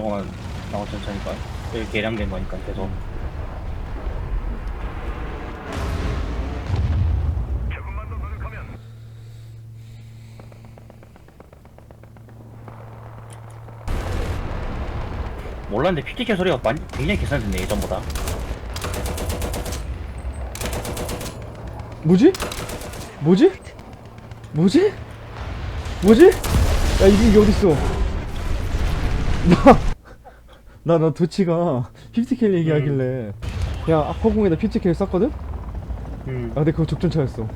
저거만 나온 전차니까 여기 개량된 거니까 계속 몰랐는데 PTK 소리가 많이, 굉장히 개선됐네 예전보다 뭐지? 뭐지? 뭐지? 뭐지? 야 이게 어딨어 나 나 나 도치가 50킬 얘기하길래 그냥 허공에다 50킬 쐈거든? 음. 아 근데 그거 적전차였어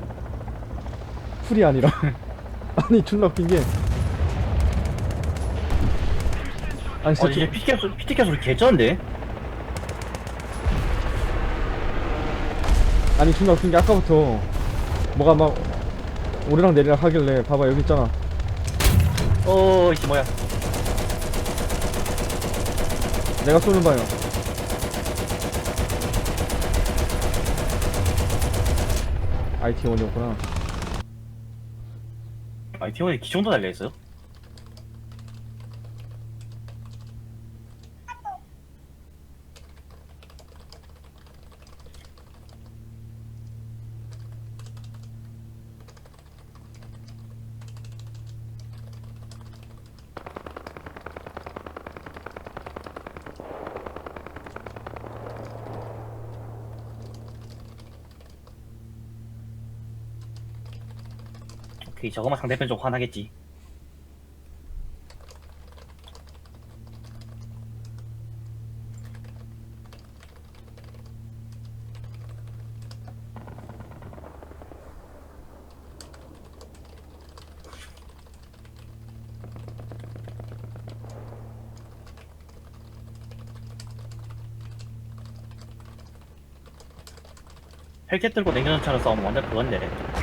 풀이 아니라 아니 존나 웃긴 게 아니 어 진짜 이제 PTK 소리, PTK 소리 개쩌는데? 아니 존나 웃긴 게 아까부터 뭐가 막 오르락 내리락 하길래 봐봐 여기 있잖아 어 이씨 뭐야 내가 쏘는 방향 IT 원이었구나 아니 팀원이 기총도 달려있어요? 오케이 저거만 상대편 좀 화나겠지. 헬켓 들고 냉전차로 싸우면 완전 그건데